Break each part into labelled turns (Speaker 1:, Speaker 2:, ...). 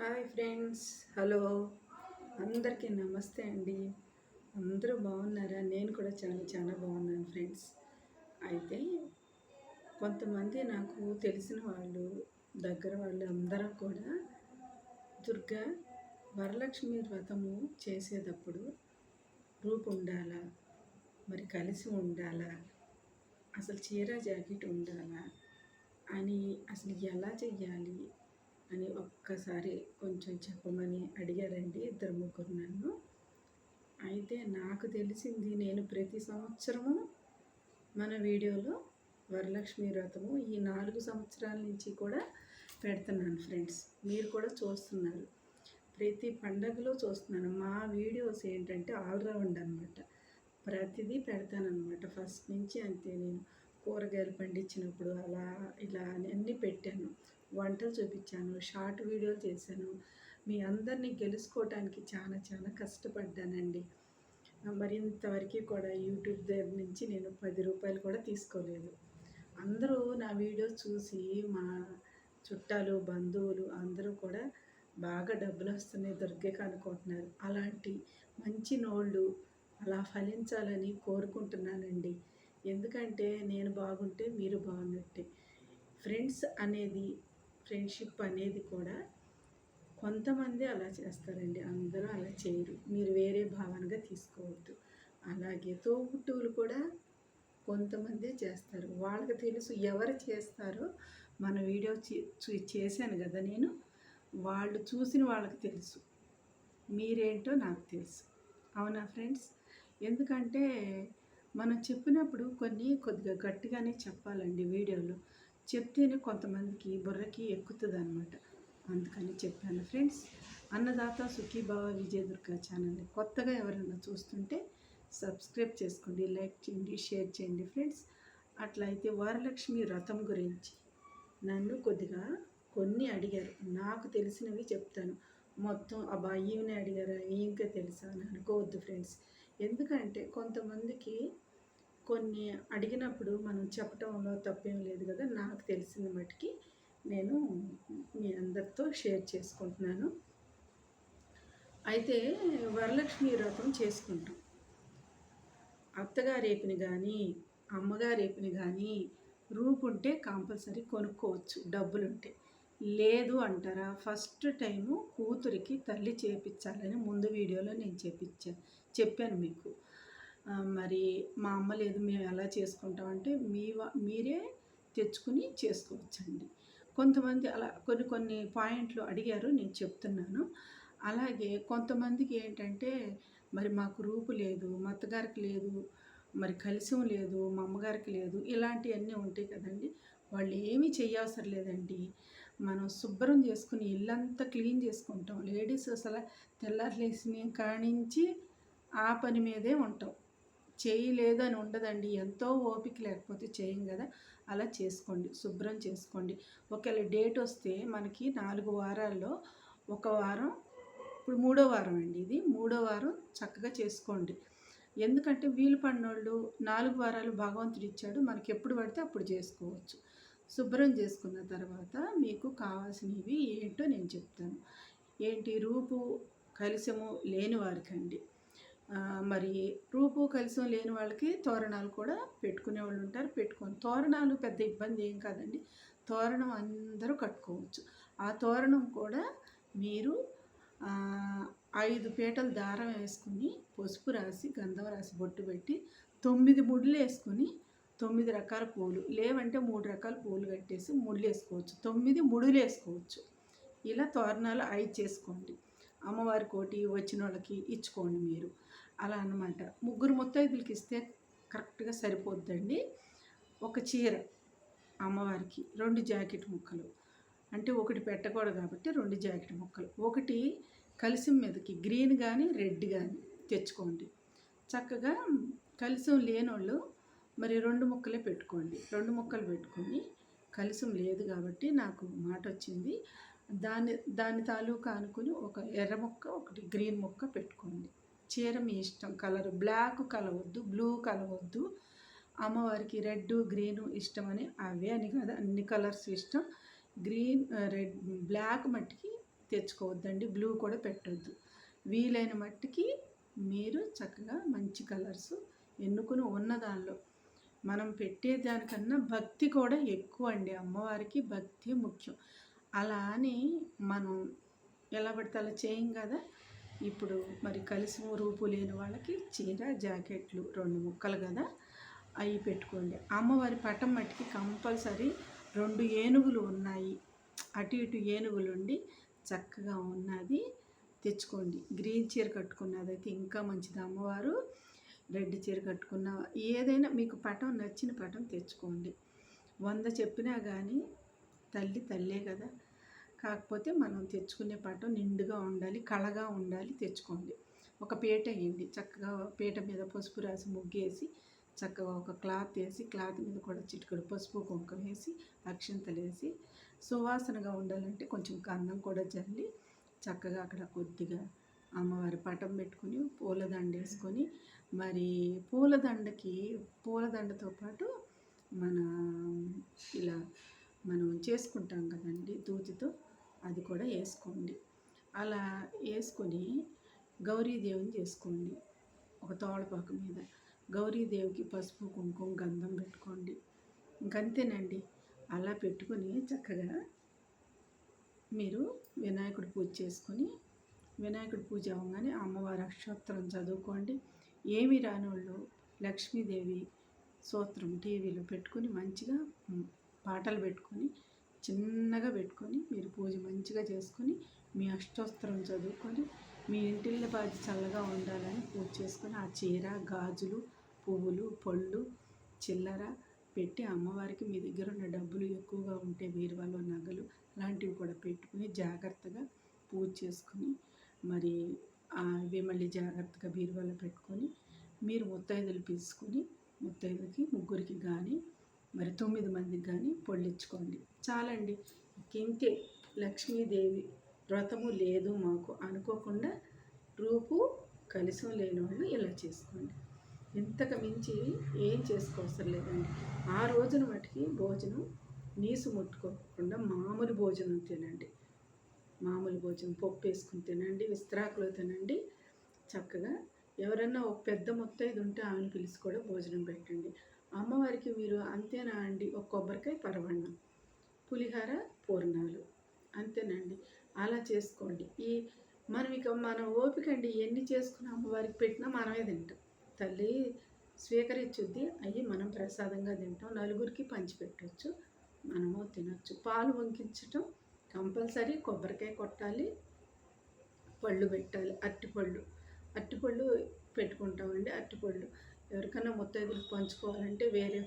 Speaker 1: Hi friends hello. అందరికీ నమస్తే అండి. అందరూ బాగున్నారా? నేను కూడా చాలా చాలా బాగున్నాను ఫ్రెండ్స్. అయితే కొంతమంది నాకు తెలిసిన వాళ్ళు దగ్గర వాళ్ళు అందరూ కూడా దుర్గా వరలక్ష్మి వ్రతము చేసేటప్పుడు రూపు ఉండాలా మరి కలిసి ఉండాలా? అసలు చీర జాకెట్ ఉండాలా? అని అసలు ఎలా చెయ్యాలి? అని ఒక్కసారి కొంచెం చెప్పమని అడిగారండి ఇద్దరు ముగ్గురు నన్ను. అయితే నాకు తెలిసింది నేను ప్రతి సంవత్సరము మన వీడియోలో వరలక్ష్మి వ్రతము ఈ నాలుగు సంవత్సరాల నుంచి కూడా పెడుతున్నాను ఫ్రెండ్స్. మీరు కూడా చూస్తున్నారు. ప్రతి పండగలో చూస్తున్నాను. మా వీడియోస్ ఏంటంటే ఆల్రౌండ్ అనమాట ప్రతిదీ పెడతానమాట ఫస్ట్ నుంచి అంతే నేను. కూరగాయలు పండించినప్పుడు అలా ఇలా అన్నీ పెట్టాను. వంటలు చూపించాను షార్ట్ వీడియోలు చేశాను. మీ అందరినీ గెలుచుకోవటానికి చాలా చాలా కష్టపడ్డానండి. మరి ఇంతవరకు కూడా యూట్యూబ్ దగ్గర నుంచి నేను పది రూపాయలు కూడా తీసుకోలేదు. అందరూ నా వీడియో చూసి మా చుట్టాలు బంధువులు అందరూ కూడా బాగా డబ్బులు వస్తున్నాయి దొరికే అనుకుంటున్నారు అలాంటి మంచి నోళ్ళు అలా ఫలించాలని కోరుకుంటున్నానండి. ఎందుకంటే నేను బాగుంటే మీరు బాగున్నట్టే. ఫ్రెండ్స్ అనేది ఫ్రెండ్షిప్ అనేది కూడా కొంతమంది అలా చేస్తారండి. అందరూ అలా చేయరు. మీరు వేరే భావనగా తీసుకోవద్దు. అలాగే తోబుట్టువులు కూడా కొంతమందే చేస్తారు. వాళ్ళకి తెలుసు ఎవరు చేస్తారో. మన వీడియో చేశాను కదా నేను. వాళ్ళు చూసిన వాళ్ళకి తెలుసు. మీరేంటో నాకు తెలుసు. అవునా ఫ్రెండ్స్? ఎందుకంటే మనం చెప్పినప్పుడు కొన్ని కొద్దిగా గట్టిగానే చెప్పాలండి వీడియోలో. చెప్తేనే కొంతమందికి బుర్రకి ఎక్కుతుంది అనమాట అందుకని చెప్పాను ఫ్రెండ్స్. అన్నదాత సుఖీభావ విజయదుర్గ ఛానల్ని కొత్తగా ఎవరైనా చూస్తుంటే సబ్స్క్రైబ్ చేసుకోండి లైక్ చేయండి షేర్ చేయండి ఫ్రెండ్స్. అట్లా అయితే వరలక్ష్మి వ్రతం గురించి నన్ను కొద్దిగా కొన్ని అడిగారు. నాకు తెలిసినవి చెప్తాను. మొత్తం అబ్బా ఈమెనే అడిగారా? ఇంకా తెలుసా అని అనుకోవద్దు ఫ్రెండ్స్. ఎందుకంటే కొంతమందికి కొన్ని అడిగినప్పుడు మనం చెప్పటంలో తప్పేం లేదు కదా నాకు తెలిసిన మటుకి నేను మీ అందరితో షేర్ చేసుకుంటున్నాను. అయితే వరలక్ష్మి వ్రతం చేసుకుంటాం. అత్తగారేపిని కానీ అమ్మగారేపిని కానీ రూపు ఉంటే కంపల్సరీ కొనుక్కోవచ్చు డబ్బులుంటే. లేదు అంటారా? ఫస్ట్ టైము కూతురికి తల్లి చేపించాలని ముందు వీడియోలో నేను చేపించాను చెప్పాను మీకు. మరి మా అమ్మ లేదు మేము ఎలా చేసుకుంటామంటే మీ మీరే తెచ్చుకుని చేసుకోవచ్చండి. కొంతమంది అలా కొన్ని కొన్ని పాయింట్లు అడిగారు నేను చెప్తున్నాను. అలాగే కొంతమందికి ఏంటంటే మరి మాకు రూపు లేదు మా అత్తగారికి లేదు మరి కలిసం లేదు మా అమ్మగారికి లేదు ఇలాంటివన్నీ ఉంటాయి కదండి. వాళ్ళు ఏమీ చేయవసరం లేదండి. మనం శుభ్రం చేసుకుని ఇల్లంతా క్లీన్ చేసుకుంటాం. లేడీస్ అసలు తెల్లారులేసిన కానించి ఆ పని మీదే ఉంటాం. చేయలేదు అని ఉండదండి. ఎంతో ఓపిక లేకపోతే చేయం కదా. అలా చేసుకోండి. శుభ్రం చేసుకోండి. ఒకవేళ డేట్ వస్తే మనకి నాలుగు వారాల్లో ఒక వారం ఇప్పుడు మూడో వారం అండి ఇది. మూడో వారం చక్కగా చేసుకోండి. ఎందుకంటే వీలు పడినోళ్ళు నాలుగు వారాలు భగవంతుడు ఇచ్చాడు. మనకి ఎప్పుడు పడితే అప్పుడు చేసుకోవచ్చు. శుభ్రం చేసుకున్న తర్వాత మీకు కావాల్సినవి ఏంటో నేను చెప్తాను. ఏంటి? రూపు కలిసము లేని వారికండి. మరి రూపు కలిసం లేని వాళ్ళకి తోరణాలు కూడా పెట్టుకునే వాళ్ళు ఉంటారు. పెట్టుకొని తోరణాలు పెద్ద ఇబ్బంది ఏం కాదండి. తోరణం అందరూ కట్టుకోవచ్చు. ఆ తోరణం కూడా మీరు ఐదు పీటలు దారం వేసుకుని పసుపు రాసి గంధం రాసి బొట్టు పెట్టి తొమ్మిది ముడ్లు వేసుకుని తొమ్మిది రకాల పూలు లేవంటే మూడు రకాల పూలు కట్టేసి ముళ్ళు వేసుకోవచ్చు. తొమ్మిది ముడులు వేసుకోవచ్చు. ఇలా తోరణాలు ఐదు చేసుకోండి. అమ్మవారి కోటి వచ్చిన వాళ్ళకి ఇచ్చుకోండి మీరు. అలా అనమాట ముగ్గురు ముత్తైదులకి ఇస్తే కరెక్ట్గా సరిపోద్దండి. ఒక చీర అమ్మవారికి రెండు జాకెట్ ముక్కలు. అంటే ఒకటి పెట్టకూడదు కాబట్టి రెండు జాకెట్ ముక్కలు. ఒకటి కలిసి మీదకి గ్రీన్ కానీ రెడ్ కానీ తెచ్చుకోండి. చక్కగా కలిసం లేనోళ్ళు మరి రెండు ముక్కలే పెట్టుకోండి. రెండు ముక్కలు పెట్టుకొని కలిసం లేదు కాబట్టి నాకు మాట వచ్చింది. దాని దాని తాలూకా అనుకుని ఒక ఎర్ర ముక్క ఒకటి గ్రీన్ ముక్క పెట్టుకోండి. చీర మీ ఇష్టం కలర్ బ్లాక్ కలవద్దు బ్లూ కలవద్దు. అమ్మవారికి రెడ్ గ్రీను ఇష్టమని అవే అని కదా అన్ని కలర్స్ ఇష్టం. గ్రీన్ రెడ్ బ్లాక్ మట్టికి తెచ్చుకోవద్దండి బ్లూ కూడా పెట్టొద్దు. వీలైన మట్టికి మీరు చక్కగా మంచి కలర్స్ ఎన్నుకుని ఉన్న దానిలో. మనం పెట్టేదానికన్నా భక్తి కూడా ఎక్కువ అండి అమ్మవారికి భక్తి ముఖ్యం. అలా అని మనం ఎలా పడితే అలా చేయం కదా? ఇప్పుడు మరి కలిసి రూపు లేని వాళ్ళకి చీర జాకెట్లు రెండు ముక్కలు కదా? అవి పెట్టుకోండి. అమ్మవారి పటం మట్టికి కంపల్సరీ రెండు ఏనుగులు ఉన్నాయి. అటు ఇటు ఏనుగులు ఉండి చక్కగా ఉన్నది తెచ్చుకోండి. గ్రీన్ చీర కట్టుకున్నది అయితే ఇంకా మంచిది. అమ్మవారు రెడ్ చీర కట్టుకున్న ఏదైనా మీకు పటం నచ్చిన పటం తెచ్చుకోండి. వంద చెప్పినా కానీ తల్లి తల్లే కదా. కాకపోతే మనం తెచ్చుకునే పాట నిండుగా ఉండాలి కళగా ఉండాలి తెచ్చుకోండి. ఒక పీట వేయండి. చక్కగా పీట మీద పసుపు రాసి ముగ్గేసి చక్కగా ఒక క్లాత్ వేసి క్లాత్ మీద కూడా చిటికడు పసుపు కుంకుమ వేసి అక్షంతలు వేసి సువాసనగా ఉండాలంటే కొంచెం గంధం కూడా జల్లి చక్కగా అక్కడ కొద్దిగా అమ్మవారి పటం పెట్టుకుని పూలదండ వేసుకొని మరి పూలదండకి పూలదండతో పాటు మన ఇలా మనం చేసుకుంటాం కదండి దూదితో అది కూడా వేసుకోండి. అలా వేసుకొని గౌరీదేవిని చేసుకోండి. ఒక తోడపాకు మీద. గౌరీదేవికి పసుపు కుంకుమ గంధం పెట్టుకోండి. ఇంకంతేనండి. అలా పెట్టుకొని చక్కగా మీరు వినాయకుడి పూజ చేసుకొని వినాయకుడి పూజ అవ్వగానే అమ్మవారి అక్షోత్తరం చదువుకోండి. ఏమి రానోళ్ళు లక్ష్మీదేవి సూత్రం టీవీలో పెట్టుకొని మంచిగా పాటలు పెట్టుకొని చిన్నగా పెట్టుకొని మీరు పూజ మంచిగా చేసుకొని మీ అష్టోత్తరం చదువుకొని మీ ఇంటిల్ల బాధ చల్లగా ఉండాలని పూజ చేసుకొని ఆ చీర గాజులు పువ్వులు పళ్ళు చిల్లర పెట్టి అమ్మవారికి మీ దగ్గర ఉన్న డబ్బులు ఎక్కువగా ఉంటే బీరువాలో నగలు లాంటివి కూడా పెట్టుకుని జాగ్రత్తగా పూజ చేసుకుని మరి అవి మళ్ళీ జాగ్రత్తగా బీరువాలో పెట్టుకొని మీరు ముత్తైదులు తీసుకొని ముత్తైదులకి ముగ్గురికి కానీ మరి తొమ్మిది మందికి కానీ పొళ్ళించుకోండి చాలండి. ఇంకే లక్ష్మీదేవి వ్రతము లేదు మాకు అనుకోకుండా రూపు కలిసం లేని వాళ్ళు ఇలా చేసుకోండి. ఇంతకు మించి ఏం చేసుకోవసరం లేదండి. ఆ రోజున మటుకి భోజనం నీసు ముట్టుకోకుండా మామూలు భోజనం తినండి. మామూలు భోజనం పప్పు వేసుకుని తినండి విస్త్రాకులు తినండి. చక్కగా ఎవరన్నా ఒక పెద్ద మొత్తం ఇది ఉంటే ఆమెను పిలిచి కూడా భోజనం పెట్టండి. అమ్మవారికి మీరు అంతేనా అండి? ఒక కొబ్బరికాయ పరవన్నం పులిహార పూర్ణాలు. అంతేనండి. అలా చేసుకోండి. ఈ మనం ఇక మన ఓపిక అండి. ఎన్ని చేసుకుని అమ్మవారికి పెట్టినా మనమే తింటాం. తల్లి స్వీకరించుద్ది అవి మనం ప్రసాదంగా తింటాం. నలుగురికి పంచిపెట్టవచ్చు మనము తినచ్చు. పాలు వంకించటం కంపల్సరీ. కొబ్బరికాయ కొట్టాలి. పళ్ళు పెట్టాలి. అరటిపళ్ళు అరటిపళ్ళు పెట్టుకుంటామండి. అరటిపళ్ళు ఎవరికైనా ముత్తైదులకు పంచుకోవాలంటే వేరే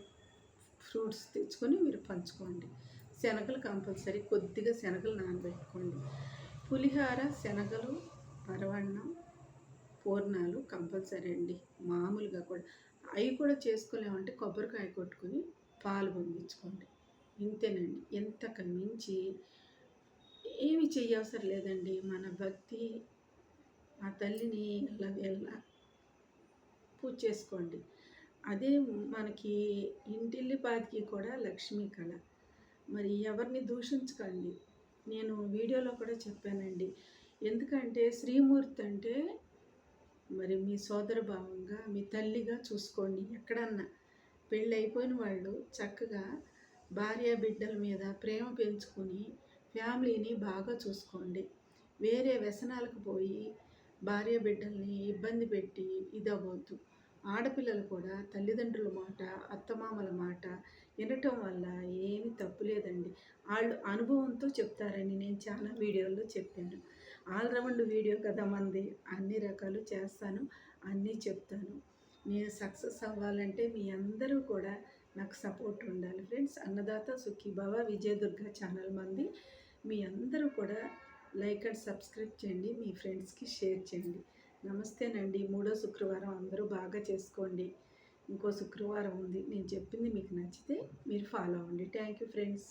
Speaker 1: ఫ్రూట్స్ తెచ్చుకొని మీరు పంచుకోండి. శనగలు కంపల్సరీ కొద్దిగా శనగలు నానబెట్టుకోండి. పులిహార శనగలు పరవన్నం పూర్ణాలు కంపల్సరీ అండి. మామూలుగా కూడా. అవి కూడా చేసుకోలేమంటే కొబ్బరికాయ కొట్టుకొని పాలు పొంగించుకోండి ఇంతేనండి. ఇంతకు మించి ఏమి చెయ్యవసరం లేదండి. మన భక్తి ఆ తల్లిని ఇలా ఎలా పూజ చేసుకోండి. అదే మనకి ఇంటిల్లిపాతికి కూడా లక్ష్మీ కళ. మరి ఎవరిని దూషించకండి. నేను వీడియోలో కూడా చెప్పానండి. ఎందుకంటే శ్రీమూర్తి అంటే మరి మీ సోదర భావంగా మీ తల్లిగా చూసుకోండి ఎక్కడన్నా. పెళ్ళి అయిపోయిన వాళ్ళు చక్కగా భార్య బిడ్డల మీద ప్రేమ పెంచుకొని ఫ్యామిలీని బాగా చూసుకోండి. వేరే వ్యసనాలకు పోయి భార్య బిడ్డల్ని ఇబ్బంది పెట్టి ఇదవ్వద్దు. ఆడపిల్లలు కూడా తల్లిదండ్రుల మాట అత్తమామల మాట వినటం వల్ల ఏమి తప్పులేదండి వాళ్ళు అనుభవంతో చెప్తారని నేను చాలా వీడియోల్లో చెప్పాను. ఆల్రౌండ్ వీడియో కదా మంది. అన్ని రకాలు చేస్తాను అన్నీ చెప్తాను. నేను సక్సెస్ అవ్వాలంటే మీ అందరూ కూడా నాకు సపోర్ట్ ఉండాలి. ఫ్రెండ్స్ అన్నదాత సుఖీభావ విజయదుర్గ ఛానల్ మంది. మీ అందరూ కూడా లైక్ అండ్ సబ్స్క్రైబ్ చేయండి. మీ ఫ్రెండ్స్కి షేర్ చేయండి. నమస్తేనండి. మూడో శుక్రవారం అందరూ బాగా చేసుకోండి. ఇంకో శుక్రవారం ఉంది. నేను చెప్పింది మీకు నచ్చితే మీరు ఫాలో అవ్వండి. Thank you friends.